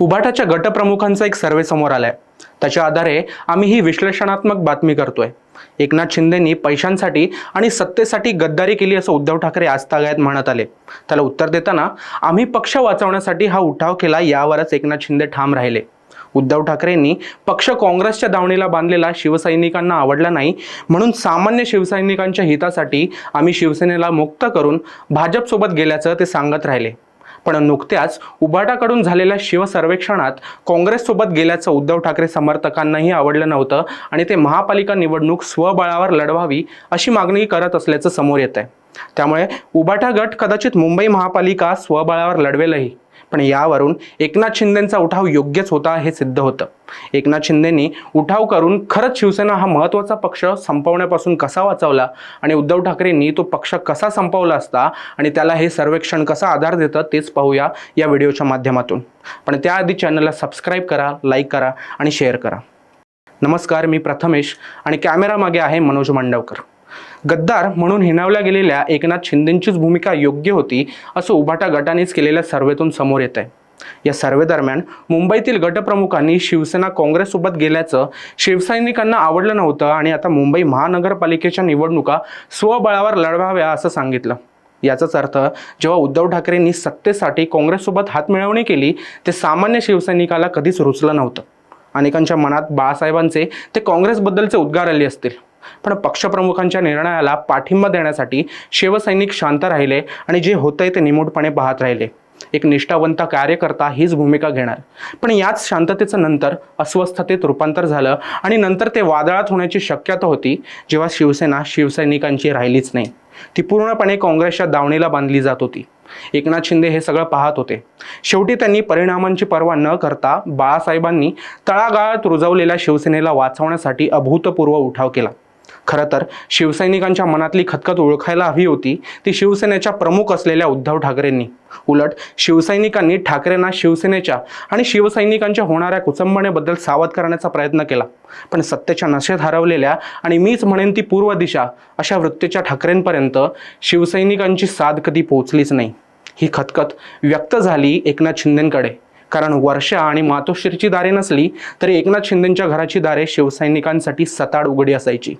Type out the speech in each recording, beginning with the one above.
उभाटाच्या गटप्रमुखांचा एक सर्वे समोर आलाय. त्याच्या आधारे आम्ही ही विश्लेषणात्मक बातमी करतोय. एकनाथ शिंदेनी पैशांसाठी आणि सत्तेसाठी गद्दारी केली असं उद्धव ठाकरे आज तागायत म्हणत आले. त्याला उत्तर देताना आम्ही पक्ष वाचवण्यासाठी हा उठाव केला यावरच एकनाथ शिंदे ठाम राहिले. उद्धव ठाकरेंनी पक्ष काँग्रेसच्या दावणीला बांधलेला शिवसैनिकांना आवडला नाही म्हणून सामान्य शिवसैनिकांच्या हितासाठी आम्ही शिवसेनेला मुक्त करून भाजपसोबत गेल्याचं ते सांगत राहिले. पण नुकत्याच उबाटाकडून झालेल्या शिवसर्वेक्षणात काँग्रेससोबत गेल्याचं उद्धव ठाकरे समर्थकांनाही आवडलं नव्हतं आणि ते महापालिका निवडणूक स्वबळावर लढवावी अशी मागणी करत असल्याचं समोर येत आहे त्यामुळे उबाटा गट कदाचित मुंबई महापालिका स्वबळावर लढवेलही. पण यावरून एकनाथ शिंदेचा उठाव योग्यच होता हे सिद्ध होतं. एकनाथ शिंदेनी उठाव करून खरंच शिवसेना हा महत्त्वाचा पक्ष संपवण्यापासून कसा वाचवला आणि उद्धव ठाकरेंनी तो पक्ष कसा संपवला असता आणि त्याला हे सर्वेक्षण कसा आधार देतं तेच पाहूया या व्हिडिओच्या माध्यमातून. पण त्याआधी चॅनलला सबस्क्राईब करा लाईक करा आणि शेअर करा. नमस्कार मी प्रथमेश आणि कॅमेरामागे आहे मनोज मांडवकर. गद्दार म्हणून हिणावल्या गेलेल्या एकनाथ शिंदेंचीच भूमिका योग्य होती असं उभाटा गटानेच केलेल्या सर्वेतून समोर येत आहे या सर्वेदरम्यान मुंबईतील गटप्रमुखांनी शिवसेना काँग्रेससोबत गेल्याचं शिवसैनिकांना आवडलं नव्हतं आणि आता मुंबई महानगरपालिकेच्या निवडणुका स्वबळावर लढवाव्या असं सांगितलं. याचाच अर्थ जेव्हा उद्धव ठाकरेंनी सत्तेसाठी काँग्रेससोबत हातमिळवणी केली ते सामान्य शिवसैनिकाला कधीच रुचलं नव्हतं. अनेकांच्या मनात बाळासाहेबांचे ते काँग्रेसबद्दलचे उद्गार आले असतील. पण पक्षप्रमुखांच्या निर्णयाला पाठिंबा देण्यासाठी शिवसैनिक शांत राहिले आणि जे होतंय ते निमूटपणे पाहत राहिले. एक निष्ठावंत कार्यकर्ता हीच भूमिका घेणार. पण याच शांततेचं नंतर अस्वस्थतेत रूपांतर झालं आणि नंतर ते वादळात होण्याची शक्यता होती जेव्हा शिवसेना शिवसैनिकांची राहिलीच नाही. ती पूर्णपणे काँग्रेसच्या दावणीला बांधली जात होती. एकनाथ शिंदे हे सगळं पाहत होते. शेवटी त्यांनी परिणामांची पर्वा न करता बाळासाहेबांनी तळागाळात रुजवलेल्या शिवसेनेला वाचवण्यासाठी अभूतपूर्व उठाव केला. खरं तर शिवसैनिकांच्या मनातली खतखत ओळखायला हवी होती. ती शिवसेनेच्या प्रमुख असलेल्या उद्धव ठाकरेंनी. उलट शिवसैनिकांनी ठाकरेंना शिवसेनेच्या आणि शिवसैनिकांच्या होणाऱ्या कुचंबणेबद्दल सावध करण्याचा प्रयत्न केला. पण सत्तेच्या नशेत हरवलेल्या आणि मीच म्हणेन ती पूर्व दिशा अशा वृत्तीच्या ठाकरेंपर्यंत शिवसैनिकांची साथ कधी पोहोचलीच नाही. ही खतखत व्यक्त झाली एकनाथ शिंदेंकडे. कारण वर्षा आणि मातोश्रीची दारे नसली तरी एकनाथ शिंदेंच्या घराची दारे शिवसैनिकांसाठी सताड उघडी असायची.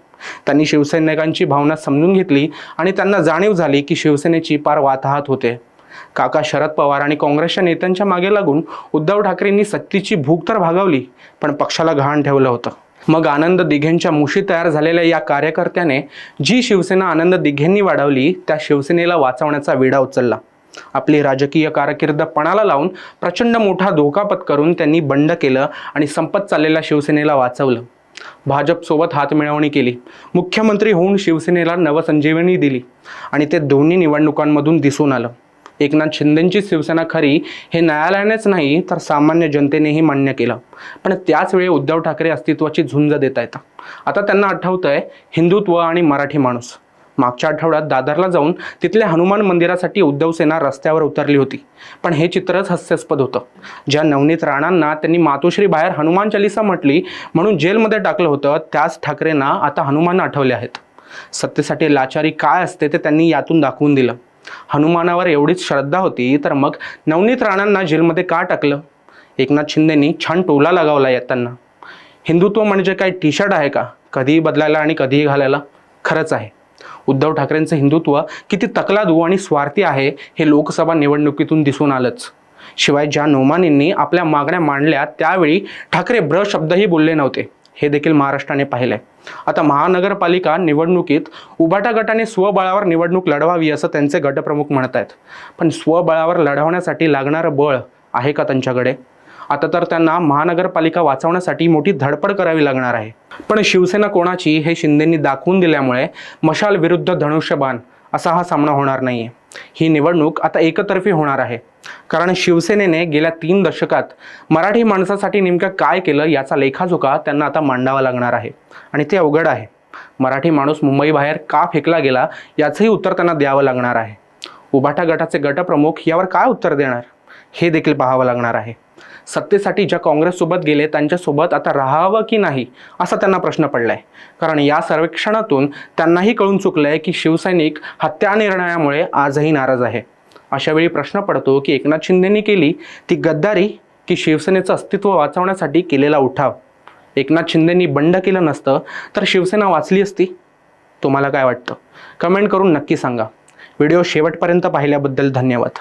त्यांनी शिवसैनिकांची भावना समजून घेतली आणि त्यांना जाणीव झाली की शिवसेनेची पार वाताहत होते. काका शरद पवार आणि काँग्रेसच्या नेत्यांच्या मागे लागून उद्धव ठाकरेंनी सत्तेची भूक तर भागवली पण पक्षाला घाण ठेवलं होतं. मग आनंद दिघेंच्या मुशी तयार झालेल्या या कार्यकर्त्याने जी शिवसेना आनंद दिघेंनी वाढवली त्या शिवसेनेला वाचवण्याचा विडा उचलला. आपली राजकीय कारकीर्द पणाला लावून प्रचंड मोठा धोका पत्करून त्यांनी बंड केलं आणि संपत चाललेल्या शिवसेनेला वाचवलं. भाजपसोबत हातमिळवणी केली. मुख्यमंत्री होऊन शिवसेनेला नवसंजीवनी दिली आणि ते दोन्ही निवडणुकांमधून दिसून आलं. एकनाथ शिंदेंची शिवसेना खरी हे न्यायालयानेच नाही तर सामान्य जनतेनेही मान्य केलं. पण त्याच वेळी उद्धव ठाकरे अस्तित्वाची झुंज देत आहेत आता त्यांना आठवतंय हिंदुत्व आणि मराठी माणूस. मागच्या आठवड्यात दादरला जाऊन तिथल्या हनुमान मंदिरासाठी उद्धव सेना रस्त्यावर उतरली होती. पण हे चित्रच हास्यास्पद होतं. ज्या नवनीत राणांना त्यांनी मातोश्री बाहेर हनुमान चालिसा म्हटली म्हणून जेलमध्ये टाकलं होतं त्याच ठाकरेंना आता हनुमान आठवले आहेत. सत्तेसाठी लाचारी काय असते ते त्यांनी यातून दाखवून दिलं. हनुमानावर एवढीच श्रद्धा होती तर मग नवनीत राणांना जेलमध्ये का टाकलं? एकनाथ शिंदेनी छान टोला लगावला येताना. हिंदुत्व म्हणजे काय? टी शर्ट आहे का? कधीही बदलायला आणि कधीही घालायला. खरंच आहे. उद्धव ठाकरेंचं हिंदुत्व किती तकलादू आणि स्वार्थी आहे हे लोकसभा निवडणुकीतून दिसून आलंच. शिवाय ज्या नोमानींनी आपल्या मागण्या मांडल्या त्यावेळी ठाकरे ब्र शब्दही बोलले नव्हते. हे देखील महाराष्ट्राने पाहिलंय. आता महानगरपालिका निवडणुकीत उभाटा गटाने स्वबळावर निवडणूक लढवावी असं त्यांचे गटप्रमुख म्हणत आहेत पण स्वबळावर लढवण्यासाठी लागणारं बळ आहे का त्यांच्याकडे? आता तर त्यांना महानगरपालिका वाचवण्यासाठी मोठी धडपड करावी लागणार आहे. पण शिवसेना कोणाची हे शिंदेंनी दाखवून दिल्यामुळे मशाल विरुद्ध धनुष्यबाण असा हा सामना होणार नाहीये. ही निवडणूक आता एकतर्फी होणार आहे. कारण शिवसेनेने गेल्या तीन दशकात मराठी माणसासाठी नेमकं काय केलं याचा लेखाजोखा त्यांना आता मांडावा लागणार आहे. आणि ते अवघड आहे. मराठी माणूस मुंबईबाहेर का फेकला गेला याचंही उत्तर त्यांना द्यावं लागणार आहे. उभाटा गटाचे गटप्रमुख यावर काय उत्तर देणार? हे देखील पाहावं लागणार आहे. सत्तेसाठी ज्या काँग्रेससोबत गेले त्यांच्यासोबत आता राहावं की नाही असा त्यांना प्रश्न पडला आहे कारण या सर्वेक्षणातून त्यांनाही कळून चुकलं आहे की शिवसैनिक हा त्या निर्णयामुळे आजही नाराज आहे. अशावेळी प्रश्न पडतो की एकनाथ शिंदेनी केली ती गद्दारी की शिवसेनेचं अस्तित्व वाचवण्यासाठी केलेला उठाव? एकनाथ शिंदेंनी बंड केलं नसतं तर शिवसेना वाचली असती? तुम्हाला काय वाटतं? कमेंट करून नक्की सांगा. व्हिडिओ शेवटपर्यंत पाहिल्याबद्दल धन्यवाद.